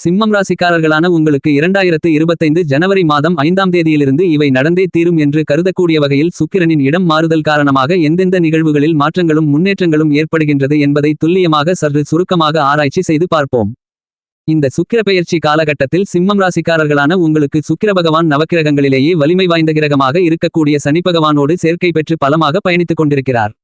சிம்மம் ராசிக்காரர்களான உங்களுக்கு இரண்டாயிரத்து இருபத்தைந்து ஜனவரி மாதம் ஐந்தாம் தேதியிலிருந்து இவை நடந்தே தீரும் என்று கருதக்கூடிய வகையில் சுக்கிரனின் இடம் மாறுதல் காரணமாக எந்தெந்த நிகழ்வுகளில் மாற்றங்களும் முன்னேற்றங்களும் ஏற்படுகின்றது என்பதை துல்லியமாக சற்று சுருக்கமாக ஆராய்ச்சி செய்து பார்ப்போம். இந்த சுக்கிர பெயர்ச்சி காலகட்டத்தில் சிம்மம் ராசிக்காரர்களான உங்களுக்கு சுக்கிர பகவான் நவக்கிரகங்களிலேயே வலிமை வாய்ந்த கிரகமாக இருக்கக்கூடிய சனி பகவானோடு சேர்க்கை பெற்று பலமாக பயணித்துக் கொண்டிருக்கிறார்.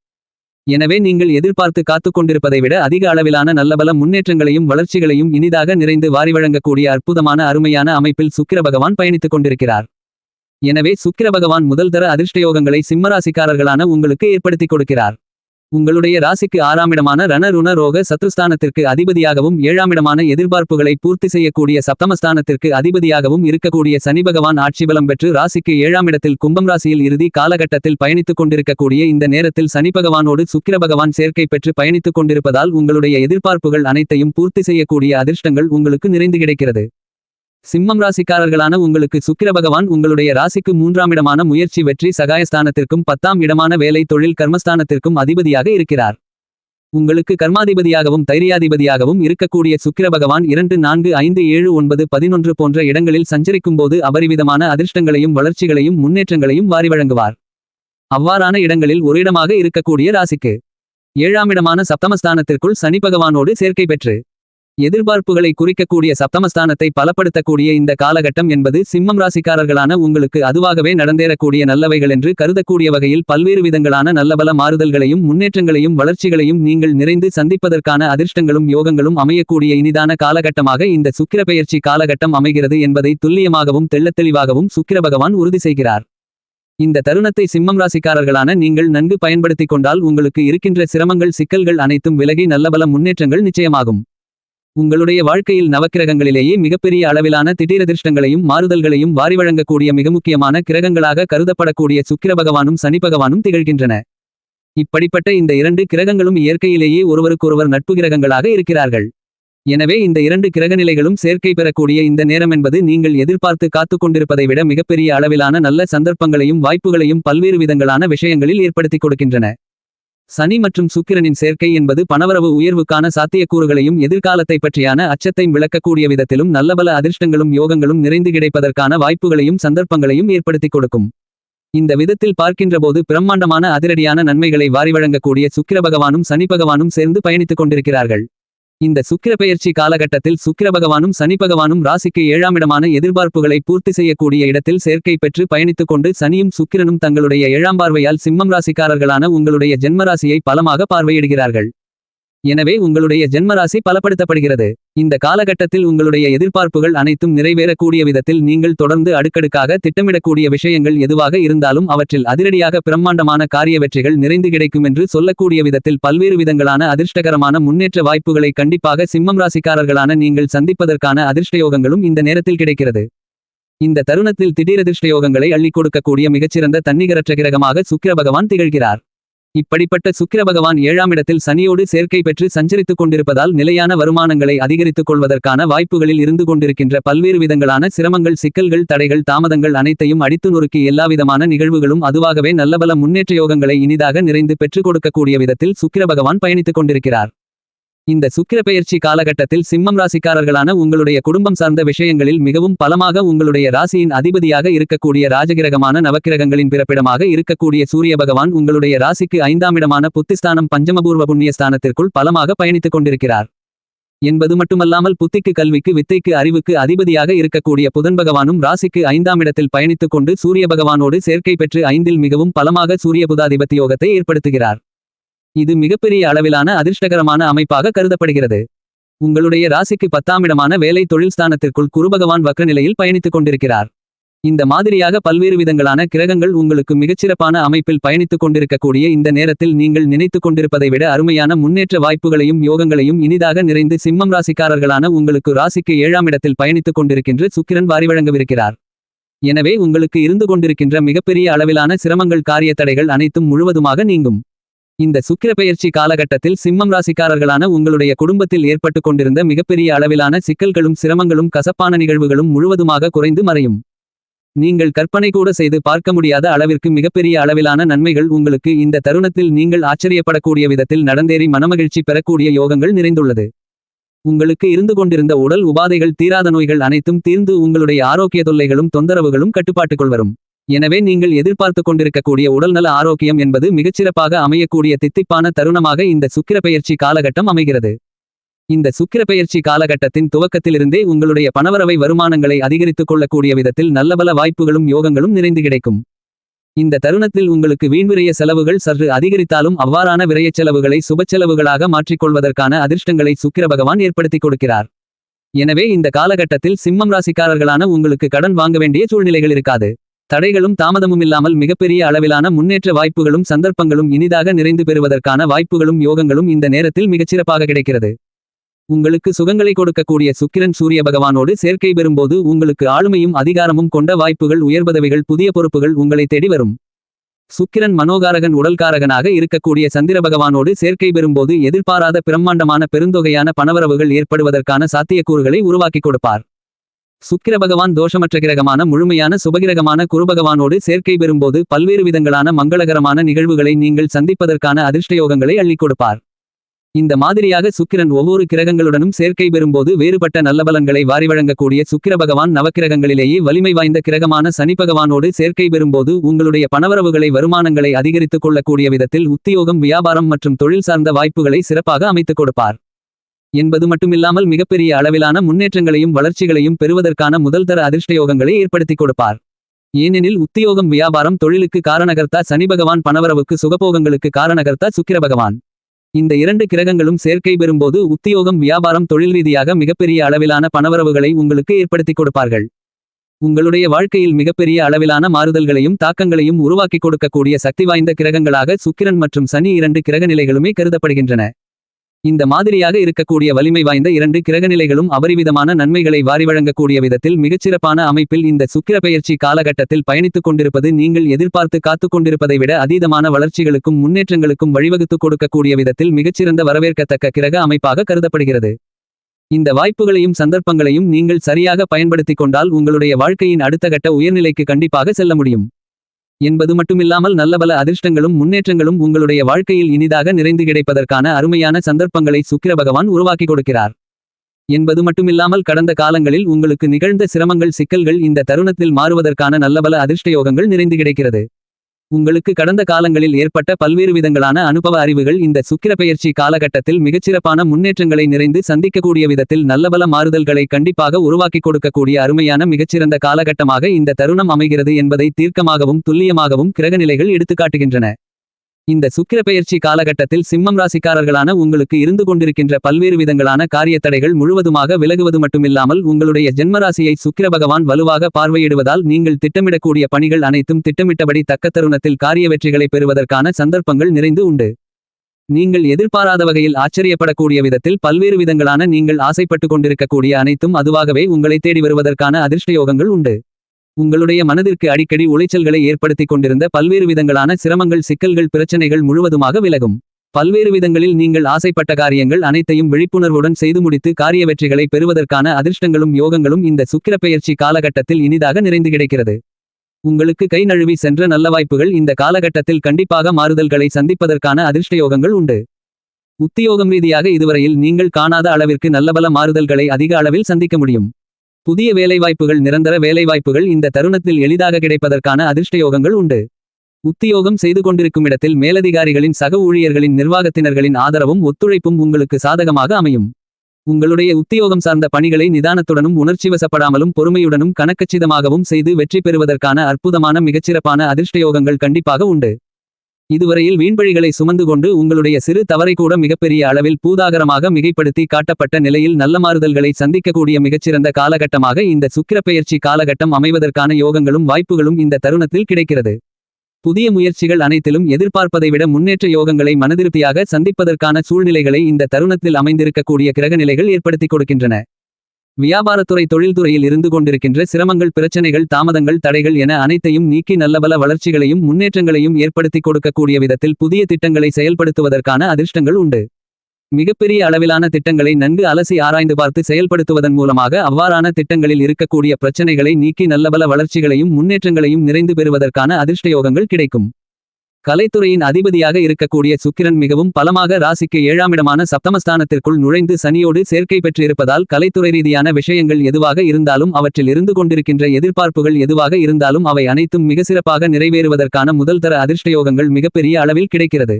எனவே நீங்கள் எதிர்பார்த்து காத்துக் கொண்டிருப்பதை விட அதிக அளவிலான நல்லபல முன்னேற்றங்களையும் வளர்ச்சிகளையும் இனிதாக நிறைந்து வாரி வழங்கக்கூடிய அற்புதமான அருமையான அமைப்பில் சுக்கிர பகவான் பயணித்துக் கொண்டிருக்கிறார். எனவே சுக்கிர பகவான் முதல் தர அதிர்ஷ்டயோகங்களை சிம்மராசிக்காரர்களான உங்களுக்கு ஏற்படுத்திக் கொடுக்கிறார். உங்களுடைய ராசிக்கு ஆறாமிடமான ரண ருண ரோக சத்ருஸ்தானத்திற்கு அதிபதியாகவும் ஏழாமிடமான எதிர்பார்ப்புகளை பூர்த்தி செய்யக்கூடிய சப்தமஸ்தானத்திற்கு அதிபதியாகவும் இருக்கக்கூடிய சனி பகவான் ஆட்சிபலம் பெற்று ராசிக்கு ஏழாம் இடத்தில் கும்பம் ராசியில் இறுதி காலகட்டத்தில் பயணித்துக் கொண்டிருக்கக்கூடிய இந்த நேரத்தில் சனி பகவானோடு சுக்கிர பகவான் சேர்க்கை பெற்று பயணித்துக் கொண்டிருப்பதால் உங்களுடைய எதிர்பார்ப்புகள் அனைத்தையும் பூர்த்தி செய்யக்கூடிய அதிர்ஷ்டங்கள் உங்களுக்கு நிறைந்து கிடைக்கிறது. சிம்மம் ராசிக்காரர்களான உங்களுக்கு சுக்கிர பகவான் உங்களுடைய ராசிக்கு மூன்றாம் இடமான முயற்சி வெற்றி சகாயஸ்தானத்திற்கும் பத்தாம் இடமான வேலை தொழில் கர்மஸ்தானத்திற்கும் அதிபதியாக இருக்கிறார். உங்களுக்கு கர்மாதிபதியாகவும் தைரியாதிபதியாகவும் இருக்கக்கூடிய சுக்கிர பகவான் இரண்டு நான்கு ஐந்து ஏழு ஒன்பது பதினொன்று போன்ற இடங்களில் சஞ்சரிக்கும் போது அபரிவிதமான அதிர்ஷ்டங்களையும் வளர்ச்சிகளையும் முன்னேற்றங்களையும் வாரி வழங்குவார். அவ்வாறான இடங்களில் ஒரு இடமாக இருக்கக்கூடிய ராசிக்கு ஏழாம் இடமான சப்தமஸ்தானத்திற்குள் சனி பகவானோடு சேர்க்கை பெற்று எதிர்பார்ப்புகளை குறிக்கக்கூடிய சப்தமஸ்தானத்தை பலப்படுத்தக்கூடிய இந்த காலகட்டம் என்பது சிம்மம் ராசிக்காரர்களான உங்களுக்கு அதுவாகவே நடந்தேறக்கூடிய நல்லவைகள் என்று கருதக்கூடிய வகையில் பல்வேறு விதங்களான நல்லபல மாறுதல்களையும் முன்னேற்றங்களையும் வளர்ச்சிகளையும் நீங்கள் நிறைந்து சந்திப்பதற்கான அதிர்ஷ்டங்களும் யோகங்களும் அமையக்கூடிய இனிதான காலகட்டமாக இந்த சுக்கிர பெயர்ச்சி காலகட்டம் அமைகிறது என்பதை துல்லியமாகவும் தெள்ளத்தெளிவாகவும் சுக்கிர பகவான் உறுதி செய்கிறார். இந்த தருணத்தை சிம்மம் ராசிக்காரர்களான நீங்கள் நன்கு பயன்படுத்திக் கொண்டால் உங்களுக்கு இருக்கின்ற சிரமங்கள் சிக்கல்கள் அனைத்தும் விலகி நல்லபல முன்னேற்றங்கள் நிச்சயமாகும். உங்களுடைய வாழ்க்கையில் நவக்கிரகங்களிலேயே மிகப்பெரிய அளவிலான திடீரதிர்ஷ்டங்களையும் மாறுதல்களையும் வாரி வழங்கக்கூடிய மிக முக்கியமான கிரகங்களாக கருதப்படக்கூடிய சுக்கிர பகவானும் சனி பகவானும் திகழ்கின்றன. இப்படிப்பட்ட இந்த இரண்டு கிரகங்களும் இயற்கையிலேயே ஒருவருக்கொருவர் நட்பு கிரகங்களாக இருக்கிறார்கள். எனவே இந்த இரண்டு கிரகநிலைகளும் சேர்க்கை பெறக்கூடிய இந்த நேரம் என்பது நீங்கள் எதிர்பார்த்து காத்துக் கொண்டிருப்பதை விட மிகப்பெரிய அளவிலான நல்ல சந்தர்ப்பங்களையும் வாய்ப்புகளையும் பல்வேறு விதங்களான விஷயங்களில் ஏற்படுத்திக் கொடுக்கின்றன. சனி மற்றும் சுக்கிரனின் சேர்க்கை என்பது பணவரவு உயர்வுக்கான சாத்தியக்கூறுகளையும் எதிர்காலத்தை பற்றியான அச்சத்தையும் விளக்கக்கூடிய விதத்திலும் நல்லபல அதிர்ஷ்டங்களும் யோகங்களும் நிறைந்து கிடைப்பதற்கான வாய்ப்புகளையும் சந்தர்ப்பங்களையும் ஏற்படுத்திக் கொடுக்கும். இந்த விதத்தில் பார்க்கின்றபோது பிரம்மாண்டமான அதிரடியான நன்மைகளை வாரி வழங்கக்கூடிய சுக்கிர பகவானும் சனி பகவானும் சேர்ந்து பயணித்துக் கொண்டிருக்கிறார்கள். இந்த சுக்கிர பெயர்ச்சி காலகட்டத்தில் சுக்கிர பகவானும் சனி பகவானும் ராசிக்கு ஏழாம் இடமான எதிர்பார்ப்புகளை பூர்த்தி செய்யக்கூடிய இடத்தில் சேர்க்கை பெற்று பயணித்துக் கொண்டு சனியும் சுக்கிரனும் தங்களுடைய ஏழாம் பார்வையால் சிம்மம் ராசிக்காரர்களான உங்களுடைய ஜென்மராசியை பலமாக பார்வையிடுகிறார்கள். எனவே உங்களுடைய ஜென்மராசி பலப்படுத்தப்படுகிறது. இந்த காலகட்டத்தில் உங்களுடைய எதிர்பார்ப்புகள் அனைத்தும் நிறைவேறக்கூடிய விதத்தில் நீங்கள் தொடர்ந்து அடுக்கடுக்காக திட்டமிடக்கூடிய விஷயங்கள் எதுவாக இருந்தாலும் அவற்றில் அதிரடியாக பிரம்மாண்டமான காரிய வெற்றிகள் நிறைந்து கிடைக்கும் என்று சொல்லக்கூடிய விதத்தில் பல்வேறு விதங்களான அதிர்ஷ்டகரமான முன்னேற்ற வாய்ப்புகளை கண்டிப்பாக சிம்மம் ராசிக்காரர்களான நீங்கள் சந்திப்பதற்கான அதிர்ஷ்டயோகங்களும் இந்த நேரத்தில் கிடைக்கிறது. இந்த தருணத்தில் திடீரதிர்ஷ்டயோகங்களை அள்ளிக் கொடுக்கக்கூடிய மிகச்சிறந்த தன்னிகரற்ற கிரகமாக சுக்கிர பகவான் திகழ்கிறார். இப்படிப்பட்ட சுக்கிர பகவான் ஏழாம் இடத்தில் சனியோடு சேர்க்கை பெற்று சஞ்சரித்துக் கொண்டிருப்பதால் நிலையான வருமானங்களை அதிகரித்துக் கொள்வதற்கான வாய்ப்புகளில் இருந்து கொண்டிருக்கின்ற பல்வேறு விதங்களான சிரமங்கள் சிக்கல்கள் தடைகள் தாமதங்கள் அனைத்தையும் அடித்து நொறுக்கி எல்லாவிதமான நிகழ்வுகளும் அதுவாகவே நல்லபல முன்னேற்ற யோகங்களை இனிதாக நிறைந்து பெற்றுக் கொடுக்கக்கூடிய விதத்தில் சுக்கிர பகவான் பயணித்துக் கொண்டிருக்கிறார். இந்த சுக்கிர பெயர்ச்சி காலகட்டத்தில் சிம்மம் ராசிக்காரர்களான உங்களுடைய குடும்பம் சார்ந்த விஷயங்களில் மிகவும் பலமாக உங்களுடைய ராசியின் அதிபதியாக இருக்கக்கூடிய ராஜகிரகமான நவக்கிரகங்களின் பிறப்பிடமாக இருக்கக்கூடிய சூரிய பகவான் உங்களுடைய ராசிக்கு ஐந்தாம் இடமான புத்திஸ்தானம் பஞ்சமபூர்வ புண்ணியஸ்தானத்திற்குள் பலமாக பயணித்துக் கொண்டிருக்கிறார். என்பது மட்டுமல்லாமல் புத்திக்கு கல்விக்கு வித்தைக்கு அறிவுக்கு அதிபதியாக இருக்கக்கூடிய புதன் பகவானும் ராசிக்கு ஐந்தாம் இடத்தில் பயணித்துக் கொண்டு சூரிய பகவானோடு சேர்க்கை பெற்று ஐந்தில் மிகவும் பலமாக சூரிய புதாதிபத்தி யோகத்தை ஏற்படுத்துகிறார். இது மிகப்பெரிய அளவிலான அதிர்ஷ்டகரமான அமைப்பாக கருதப்படுகிறது. உங்களுடைய ராசிக்கு பத்தாமிடமான வேலை தொழில் ஸ்தானத்திற்குள் குருபகவான் வக்ரநிலையில் பயணித்துக் கொண்டிருக்கிறார். இந்த மாதிரியாக பல்வேறு விதங்களான கிரகங்கள் உங்களுக்கு மிகச்சிறப்பான அமைப்பில் பயணித்துக் கொண்டிருக்கக்கூடிய இந்த நேரத்தில் நீங்கள் நினைத்துக் கொண்டிருப்பதை விட அருமையான முன்னேற்ற வாய்ப்புகளையும் யோகங்களையும் இனிதாக நிறைந்து சிம்மம் ராசிக்காரர்களான உங்களுக்கு ராசிக்கு ஏழாம் இடத்தில் பயணித்துக் கொண்டிருக்கின்ற சுக்கிரன் வாரி வழங்கவிருக்கிறார். எனவே உங்களுக்கு இருந்து கொண்டிருக்கின்ற மிகப்பெரிய அளவிலான சிரமங்கள் காரிய தடைகள் அனைத்தும் முழுவதுமாக நீங்கும். இந்த சுக்கிர பெயர்ச்சி காலகட்டத்தில் சிம்மம் ராசிக்காரர்களான உங்களுடைய குடும்பத்தில் ஏற்பட்டு கொண்டிருந்த மிகப்பெரிய அளவிலான சிக்கல்களும் சிரமங்களும் கசப்பான நிகழ்வுகளும் முழுவதுமாக குறைந்து மறையும். நீங்கள் கற்பனை கூட செய்து பார்க்க முடியாத அளவிற்கு மிகப்பெரிய அளவிலான நன்மைகள் உங்களுக்கு இந்த தருணத்தில் நீங்கள் ஆச்சரியப்படக்கூடிய விதத்தில் நடந்தேறி மனமகிழ்ச்சி பெறக்கூடிய யோகங்கள் நிறைந்துள்ளது. உங்களுக்கு இருந்து கொண்டிருந்த உடல் உபாதைகள் தீராத நோய்கள் அனைத்தும் தீர்ந்து உங்களுடைய ஆரோக்கிய தொல்லைகளும் தொந்தரவுகளும் கட்டுப்பாட்டுக்குள் வரும். எனவே நீங்கள் எதிர்பார்த்து கொண்டிருக்கக்கூடிய உடல்நல ஆரோக்கியம் என்பது மிகச்சிறப்பாக அமையக்கூடிய தித்திப்பான தருணமாக இந்த சுக்கிரப்பெயர்ச்சி காலகட்டம் அமைகிறது. இந்த சுக்கிரப்பெயர்ச்சி காலகட்டத்தின் துவக்கத்திலிருந்தே உங்களுடைய பணவரவை வருமானங்களை அதிகரித்துக் கொள்ளக்கூடிய விதத்தில் நல்லபல வாய்ப்புகளும் யோகங்களும் நிறைந்து கிடைக்கும். இந்த தருணத்தில் உங்களுக்கு வீண்விரைய செலவுகள் சற்று அதிகரித்தாலும் அவ்வாறான விரயச் செலவுகளை சுபச்செலவுகளாக மாற்றிக்கொள்வதற்கான அதிர்ஷ்டங்களை சுக்கிர பகவான் ஏற்படுத்திக் கொடுக்கிறார். எனவே இந்த காலகட்டத்தில் சிம்மம் ராசிக்காரர்களான உங்களுக்கு கடன் வாங்க வேண்டிய சூழ்நிலைகள் இருக்காது. தடைகளும் தாமதமும் இல்லாமல் மிகப்பெரிய அளவிலான முன்னேற்ற வாய்ப்புகளும் சந்தர்ப்பங்களும் இனிதாக நிறைந்து பெறுவதற்கான வாய்ப்புகளும் யோகங்களும் இந்த நேரத்தில் மிகச்சிறப்பாக கிடைக்கிறது. உங்களுக்கு சுகங்களை கொடுக்கக்கூடிய சுக்கிரன் சூரிய பகவானோடு சேர்க்கை பெறும்போது உங்களுக்கு ஆளுமையும் அதிகாரமும் கொண்ட வாய்ப்புகள் உயர்பதவிகள் புதிய பொறுப்புகள் உங்களை தேடி வரும். சுக்கிரன் மனோகாரகன் உடல்காரகனாக இருக்கக்கூடிய சந்திர பகவானோடு சேர்க்கை பெறும்போது எதிர்பாராத பிரம்மாண்டமான பெருந்தொகையான பணவரவுகள் ஏற்படுவதற்கான சாத்தியக்கூறுகளை உருவாக்கிக் கொடுப்பார். சுக்கிர பகவான் தோஷமற்ற கிரகமான முழுமையான சுபகிரகமான குருபகவானோடு சேர்க்கை பெறும்போது பல்வேறு விதங்களான மங்களகரமான நிகழ்வுகளை நீங்கள் சந்திப்பதற்கான அதிர்ஷ்டயோகங்களை அள்ளிக் கொடுப்பார். இந்த மாதிரியாக சுக்கிரன் ஒவ்வொரு கிரகங்களுடனும் சேர்க்கை பெறும்போது வேறுபட்ட நல்ல பலன்களை வாரி வழங்கக்கூடிய சுக்கிர பகவான் நவக்கிரகங்களிலேயே வலிமை வாய்ந்த கிரகமான சனி பகவானோடு சேர்க்கை பெறும்போது உங்களுடைய பணவரவுகளை வருமானங்களை அதிகரித்துக் கொள்ளக்கூடிய விதத்தில் உத்தியோகம் வியாபாரம் மற்றும் தொழில் சார்ந்த வாய்ப்புகளை சிறப்பாக அமைத்துக் கொடுப்பார். என்பது மட்டுமில்லாமல் மிகப்பெரிய அளவிலான முன்னேற்றங்களையும் வளர்ச்சிகளையும் பெறுவதற்கான முதல்தர அதிர்ஷ்டயோகங்களை ஏற்படுத்திக் கொடுப்பார். ஏனெனில் உத்தியோகம் வியாபாரம் தொழிலுக்கு காரணகர்த்தா சனி பகவான் பணவரவுக்கு சுகபோகங்களுக்கு காரணகர்த்தா சுக்கிர பகவான். இந்த இரண்டு கிரகங்களும் சேர்க்கை பெறும்போது உத்தியோகம் வியாபாரம் தொழில் ரீதியாக மிகப்பெரிய அளவிலான பணவரவுகளை உங்களுக்கு ஏற்படுத்திக் கொடுப்பார்கள். உங்களுடைய வாழ்க்கையில் மிகப்பெரிய அளவிலான மாறுதல்களையும் தாக்கங்களையும் உருவாக்கிக் கொடுக்கக்கூடிய சக்தி வாய்ந்த கிரகங்களாக சுக்கிரன் மற்றும் சனி இரண்டு கிரக நிலைகளுமே கருதப்படுகின்றன. இந்த மாதிரியாக இருக்கக்கூடிய வலிமை வாய்ந்த இரண்டு கிரகநிலைகளும் அபரிவிதமான நன்மைகளை வாரி வழங்கக்கூடிய விதத்தில் மிகச்சிறப்பான அமைப்பில் இந்த சுக்கிர பெயர்ச்சி காலகட்டத்தில் பயணித்துக் கொண்டிருப்பது நீங்கள் எதிர்பார்த்து காத்துக் கொண்டிருப்பதை விட அதீதமான வளர்ச்சிகளுக்கும் முன்னேற்றங்களுக்கும் வழிவகுத்துக் கொடுக்கக்கூடிய விதத்தில் மிகச்சிறந்த வரவேற்கத்தக்க கிரக அமைப்பாக கருதப்படுகிறது. இந்த வாய்ப்புகளையும் சந்தர்ப்பங்களையும் நீங்கள் சரியாக பயன்படுத்திக் கொண்டால் உங்களுடைய வாழ்க்கையின் அடுத்த கட்ட உயர்நிலைக்கு கண்டிப்பாக செல்ல முடியும். என்பது மட்டுமில்லாமல் நல்லபல அதிர்ஷ்டங்களும் முன்னேற்றங்களும் உங்களுடைய வாழ்க்கையில் இனிதாக நிறைந்து கிடைப்பதற்கான அருமையான சந்தர்ப்பங்களை சுக்கிர பகவான் உருவாக்கிக் கொடுக்கிறார். என்பது மட்டுமில்லாமல் கடந்த காலங்களில் உங்களுக்கு நிகழ்ந்த சிரமங்கள் சிக்கல்கள் இந்த தருணத்தில் மாறுவதற்கான நல்லபல அதிர்ஷ்டயோகங்கள் நிறைந்து கிடைக்கிறது. உங்களுக்கு கடந்த காலங்களில் ஏற்பட்ட பல்வேறு விதங்களான அனுபவ அறிவுகள் இந்த சுக்கிர பெயர்ச்சி காலகட்டத்தில் மிகச்சிறப்பான முன்னேற்றங்களை நிறைந்து சந்திக்கக்கூடிய விதத்தில் நல்லபல மாறுதல்களை கண்டிப்பாக உருவாக்கிக் கொடுக்கக்கூடிய அருமையான மிகச்சிறந்த காலகட்டமாக இந்த தருணம் அமைகிறது என்பதை தீர்க்கமாகவும் துல்லியமாகவும் கிரகநிலைகள் எடுத்துக்காட்டுகின்றன. இந்த சுக்கிர பெயர்ச்சி காலகட்டத்தில் சிம்மம் ராசிக்காரர்களான உங்களுக்கு இருந்து கொண்டிருக்கின்ற பல்வேறு விதங்களான காரியத்தடைகள் முழுவதுமாக விலகுவது மட்டுமில்லாமல் உங்களுடைய ஜென்மராசியை சுக்கிர பகவான் வலுவாக பார்வையிடுவதால் நீங்கள் திட்டமிடக்கூடிய பணிகள் அனைத்தும் திட்டமிட்டபடி தக்க தருணத்தில் காரிய வெற்றிகளை பெறுவதற்கான சந்தர்ப்பங்கள் நிறைந்து உண்டு. நீங்கள் எதிர்பாராத வகையில் ஆச்சரியப்படக்கூடிய விதத்தில் பல்வேறு விதங்களான நீங்கள் ஆசைப்பட்டு கொண்டிருக்கக்கூடிய அனைத்தும் அதுவாகவே உங்களை தேடி வருவதற்கான அதிர்ஷ்டயோகங்கள் உண்டு. உங்களுடைய மனதிற்கு அடிக்கடி உளைச்சல்களை ஏற்படுத்திக் கொண்டிருந்த பல்வேறு விதங்களான சிரமங்கள் சிக்கல்கள் பிரச்சனைகள் முழுவதுமாக விலகும். பல்வேறு விதங்களில் நீங்கள் ஆசைப்பட்ட காரியங்கள் அனைத்தையும் விழிப்புணர்வுடன் செய்து முடித்து காரிய வெற்றிகளை பெறுவதற்கான அதிர்ஷ்டங்களும் யோகங்களும் இந்த சுக்கிர பெயர்ச்சி காலகட்டத்தில் இனிதாக நிறைந்து கிடைக்கிறது. உங்களுக்கு கை நழுவி சென்ற நல்ல வாய்ப்புகள் இந்த காலகட்டத்தில் கண்டிப்பாக மாறுதல்களை சந்திப்பதற்கான அதிர்ஷ்டயோகங்கள் உண்டு. உத்தியோகம் ரீதியாக இதுவரையில் நீங்கள் காணாத அளவிற்கு நல்லபல மாறுதல்களை அதிக அளவில் சந்திக்க முடியும். புதிய வேலைவாய்ப்புகள் நிரந்தர வேலைவாய்ப்புகள் இந்த தருணத்தில் எளிதாக கிடைப்பதற்கான அதிர்ஷ்டயோகங்கள் உண்டு. உத்தியோகம் செய்து கொண்டிருக்கும் இடத்தில் மேலதிகாரிகளின் சக ஊழியர்களின் நிர்வாகத்தினர்களின் ஆதரவும் ஒத்துழைப்பும் உங்களுக்கு சாதகமாக அமையும். உங்களுடைய உத்தியோகம் சார்ந்த பணிகளை நிதானத்துடனும் உணர்ச்சிவசப்படாமலும் பொறுமையுடனும் கணக்கச்சிதமாகவும் செய்து வெற்றி பெறுவதற்கான அற்புதமான மிகச்சிறப்பான அதிர்ஷ்டயோகங்கள் கண்டிப்பாக உண்டு. இதுவரையில் வீண்பழிகளை சுமந்து கொண்டு உங்களுடைய சிறு தவறை கூட மிகப்பெரிய அளவில் பூதாகரமாக மிகைப்படுத்தி காட்டப்பட்ட நிலையில் நல்ல மாறுதல்களை சந்திக்கக்கூடிய மிகச்சிறந்த காலகட்டமாக இந்த சுக்கிரப்பெயர்ச்சி காலகட்டம் அமைவதற்கான யோகங்களும் வாய்ப்புகளும் இந்த தருணத்தில் கிடைக்கிறது. புதிய முயற்சிகள் அனைத்திலும் எதிர்பார்ப்பதை விட முன்னேற்ற யோகங்களை மனதிருப்தியாக சந்திப்பதற்கான சூழ்நிலைகளை இந்த தருணத்தில் அமைந்திருக்கக்கூடிய கிரகநிலைகள் ஏற்படுத்திக் கொடுக்கின்றன. வியாபாரத்துறை தொழில்துறையில் இருந்து கொண்டிருக்கின்ற சிரமங்கள் பிரச்சனைகள் தாமதங்கள் தடைகள் என அனைத்தையும் நீக்கி நல்லபல வளர்ச்சிகளையும் முன்னேற்றங்களையும் ஏற்படுத்திக் கொடுக்கக்கூடிய விதத்தில் புதிய திட்டங்களை செயல்படுத்துவதற்கான அதிர்ஷ்டங்கள் உண்டு. மிகப்பெரிய அளவிலான திட்டங்களை நன்கு அலசி ஆராய்ந்து பார்த்து செயல்படுத்துவதன் மூலமாக அவ்வாறான திட்டங்களில் இருக்கக்கூடிய பிரச்சனைகளை நீக்கி நல்லபல வளர்ச்சிகளையும் முன்னேற்றங்களையும் நிறைந்து பெறுவதற்கான அதிர்ஷ்டயோகங்கள் கிடைக்கும். கலைத்துறையின் அதிபதியாக இருக்கக்கூடிய சுக்கிரன் மிகவும் பலமாக ராசிக்கு ஏழாமிடமான சப்தமஸ்தானத்திற்குள் நுழைந்து சனியோடு சேர்க்கை பெற்றிருப்பதால் கலைத்துறை ரீதியான விஷயங்கள் எதுவாக இருந்தாலும் அவற்றில் இருந்து கொண்டிருக்கின்ற எதிர்பார்ப்புகள் எதுவாக இருந்தாலும் அவை அனைத்தும் மிக சிறப்பாக நிறைவேறுவதற்கான முதல் தர அதிர்ஷ்டயோகங்கள் மிகப்பெரிய அளவில் கிடைக்கிறது.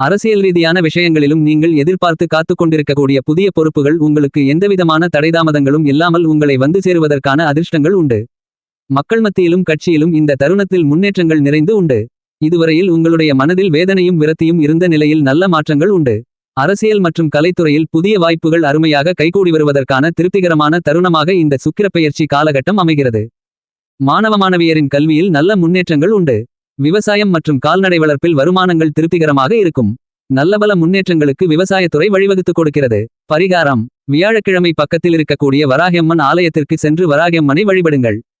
அரசியல் ரீதியான விஷயங்களிலும் நீங்கள் எதிர்பார்த்து காத்துக் கொண்டிருக்கக்கூடிய புதிய பொறுப்புகள் உங்களுக்கு எந்தவிதமான தடைதாமதங்களும் இல்லாமல் உங்களை வந்து சேருவதற்கான அதிர்ஷ்டங்கள் உண்டு. மக்கள் மத்தியிலும் கட்சியிலும் இந்த தருணத்தில் முன்னேற்றங்கள் நிறைந்து உண்டு. இதுவரையில் உங்களுடைய மனதில் வேதனையும் விரத்தியும் இருந்த நிலையில் நல்ல மாற்றங்கள் உண்டு. அரசியல் மற்றும் கலைத்துறையில் புதிய வாய்ப்புகள் அருமையாக கைகூடி வருவதற்கான திருப்திகரமான தருணமாக இந்த சுக்கிரப்பெயர்ச்சி காலகட்டம் அமைகிறது. மாணவ மாணவியரின் கல்வியில் நல்ல முன்னேற்றங்கள் உண்டு. விவசாயம் மற்றும் கால்நடை வளர்ப்பில் வருமானங்கள் திருப்திகரமாக இருக்கும். நல்லபல முன்னேற்றங்களுக்கு விவசாயத்துறை வழிவகுத்துக் கொடுக்கிறது. பரிகாரம். வியாழக்கிழமை பக்கத்தில் இருக்கக்கூடிய வராகியம்மன் ஆலயத்திற்கு சென்று வராகியம்மனை வழிபடுங்கள்.